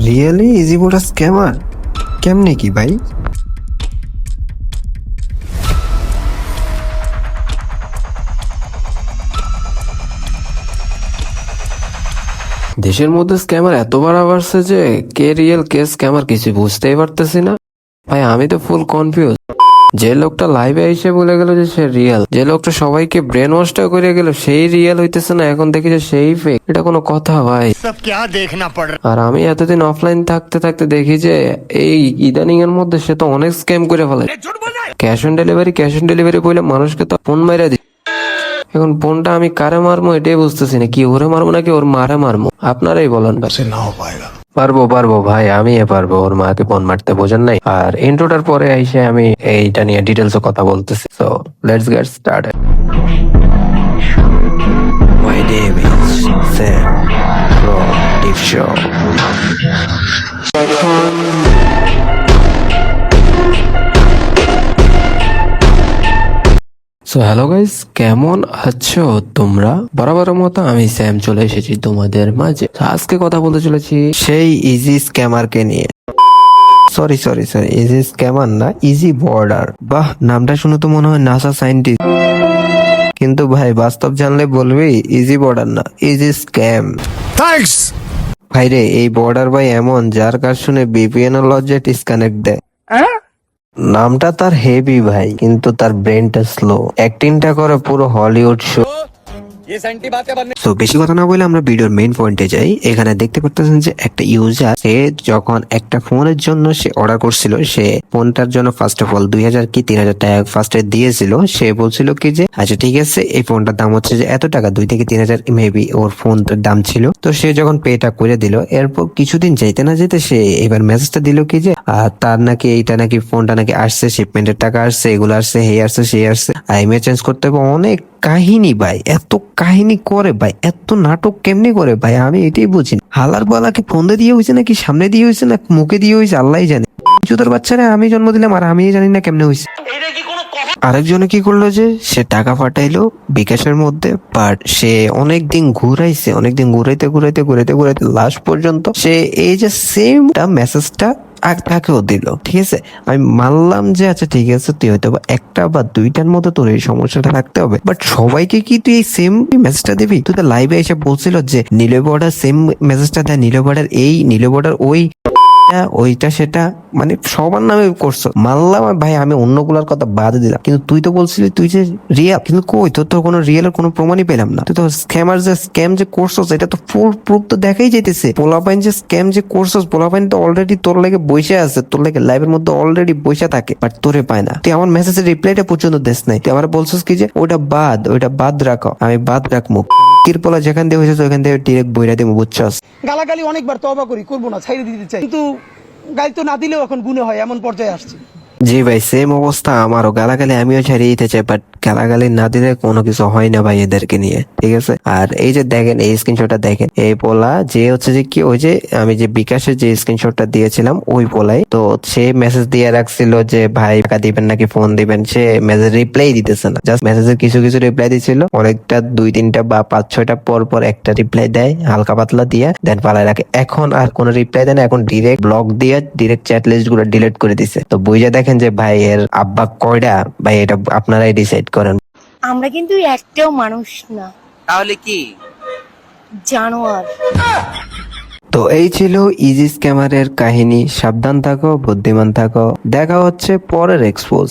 Really easy বোর্ডা scammer কেমনে কি ভাই? দেশের মধ্যে স্ক্যামার এত বাড়া বাড়ছে যে কে রিয়েল কে স্ক্যামার কিছু বুঝতেই পারতেছি না। ভাই, আমি তো ফুল কনফিউজ যে লোকটা লাইভে এসে বলে গেল যে সে রিয়েল যে লোকটা সবাইকে ব্রেন ওয়াশটা করে গেল সেই রিয়েল হইতেছে না। এখন দেখি যে সেই ফেক এটা কোনো কথা ভাই। আর আমি এতদিন অফলাইন থাকতে থাকতে দেখি যে এই ইদানিং এর মধ্যে সে তো অনেক স্ক্যাম করে ফেলে। Cash on delivery cash on delivery বলে মানুষকে তো ফোন মাইরা দি এখন ফোনটা আমি কারে মারমো এটাই বুঝতেছি না। কি ওরে মারবো নাকি ওর মারে মারমো? আপনারাই বলেন না পারব পারব ভাই আমি পারব। ওর মাকে ফোন মারতে বোঝেন নাই। আর ইন্ট্রোটার পরে এসে আমি এইটা নিয়ে ডিটেলস কথা বলতেছি। So let's get start show so hello guys কেমন আছো তোমরা? বরাবর মতো আমি স্যাম চলে এসেছি তোমাদের মাঝে। আজকে কথা বলতে চলেছি সেই ইজি স্ক্যামারকে নিয়ে। Sorry sorry sorry easy scammer না ইজি বর্ডার বাহ নামটা শুনে তো মনে হয় নাসা সাইন্টিস্ট কিন্তু ভাই বাস্তব জানলে বলবি ইজি বর্ডার না ইজি স্ক্যাম থ্যাঙ্কস ভাই রে এই বর্ডার ভাই এমন যার কাজ শুনে বিপিএন লজ্জে ডিসকানেক্ট দেয়। হ্যাঁ? নামটা তার হেভি ভাই কিন্তু তার ব্রেনটা স্লো অ্যাক্টিংটা করে পুরো হলিউড শো তো বেশি কথা না বলে আমরা ভিডিওর মেইন পয়েন্টে যাই। এখানে দেখতে পারতেছেন যে একটা ইউজার সে যখন একটা ফোনের জন্য সে অর্ডার করছিল, সে ফোনটার জন্য ফার্স্ট অফ অল দুই হাজার কি তিন হাজার টাকা ফার্স্টে দিয়েছিল। সে বলছিল কি যে আচ্ছা ঠিক আছে, এই ফোনটার দাম হচ্ছে যে এত টাকা, দুই থেকে তিন হাজার মেবি ওর ফোনটার দাম ছিল। তো সে যখন পেটা করে দিল, এরপর কিছুদিন যাইতে না যেতে সে এবার মেসেজটা দিল কি যে তার নাকি এইটা নাকি ফোনটা নাকি আসছে শিপমেন্টের টাকা আসছে, এগুলো আসছে হে আসছে সে আসছে। আইমে চেঞ্জ করতে হবে অনেক কাহিনী ভাই, এত কাহিনী করে ভাই। এত নাটক কেমনি করে ভাই? আমি এটাই বুঝি। হালার বালাকে ফোনে দিয়ে হয়েছে নাকি সামনে দিয়ে হয়েছে না মুখে দিয়ে হয়েছে আল্লাহ জানে। জুতোর বাচ্চারা আমি জন্ম দিলাম আর আমি জানি না কেমনে হয়েছে। আরেকজনে কি করল যে সে টাকা পাঠাইলো বিকাশের মধ্যে বাট সে অনেকদিন ঘুরাইছে অনেকদিন ঘুরাইতে ঘুরাইতে ঘুরাইতে ঘুরাইতে লাস্ট পর্যন্ত সে এই যে সেমটা মেসেজটা তাকেও দিল, ঠিক আছে? আমি মানলাম যে আচ্ছা ঠিক আছে, তুই হয়তো একটা বা দুইটার মতো তোর এই সমস্যাটা থাকতে হবে। বাট সবাইকে কি তুই এই সেম মেসেজটা দিবি? তুই তো লাইভে এসে বলছিল যে, নীল বর্ডার সেম মেসেজটা দেয়, নীল বর্ডার এই, নীল বর্ডার ওই। ওইটা, সেটা মানে সবার নামে করছ। মানলাম, ভাই, আমি অন্যগুলার কথা বাদ দিলাম। কিন্তু তুই তো বলছিলি, তুই যে রিয়েল কিন্তু কই? তোর তো কোনো রিয়েলের কোনো প্রমাণই পেলাম না। তুই তো স্ক্যামার যে স্ক্যাম যে করছস, এটা তো ফুল প্রুফ তো দেখাই যেতেছে পোলাপাইন যে স্ক্যাম যে করছস, পোলাপাইন তো অলরেডি তোর লেগে বসে আছে। তোর লেগে লাইভের মধ্যে অলরেডি বসে থাকে বাট তোরে পায় না। তুই আমার মেসেজের রিপ্লাইটা পর্যন্ত দেশ নাই। তুই আমার বলছিস কি যে ওটা বাদ, ওইটা বাদ রাখো, আমি বাদ রাখব। কিরপলা যেখান দিয়ে হয়েছে ওখান থেকে ডিরেক্ট বইরা দিব বুঝছস? গালাগালি অনেকবার তবা করি, করব না, ছাইড়ে দিতে চাই। কিন্তু গালি তো না দিলেও এখন গুণে হয়, এমন পর্যায়ে আসছে। জি ভাই সেম অবস্থা। আমারও গালাগালি, আমিও ছাড়িয়ে দিতে চাই বাট গালাগালি না দিলে কোনো কিছু হয় না ভাই এদেরকে নিয়ে, ঠিক আছে? আর এই যে দেখেন, এই স্ক্রিনশটটা দেখেন, এই পোলা যে হচ্ছে যে কি, ওই যে আমি যে বিকাশের যে স্ক্রিনশটটা দিয়েছিলাম, ওই পোলাই, তো সে মেসেজ দিয়ে রাখছিল যে, ভাই, টাকা দিবেন নাকি ফোন দিবেন? সে মেসেজ রিপ্লাই দিতেছে না জাস্ট মেসেজের কিছু কিছু রিপ্লাই দিছিল। অনেকটা দুই, তিনটা বা পাঁচ, ছয়টা পর পর একটা রিপ্লাই দেয়, হালকা পাতলা দিয়ে দেন পালায় রাখে। এখন আর কোনো রিপ্লাই দেয় না, এখন ডিরেক্ট ব্লক দিয়ে ডিরেক্ট চ্যাট লিস্টগুলো ডিলিট করে দিছে। তো বুঝে দেখেন যে ভাই এর আব্বা কয়টা ভাই এটা আপনারাই ডিসাইড করেন। আমরা কিন্তু একটাও মানুষ না। তাহলে কি? জানোয়ার। তো এই ছিল ইজিস ক্যামেরার কাহিনী। সাবধান থাকো বুদ্ধিমান থাকো। দেখা হচ্ছে পরের এক্সপোজ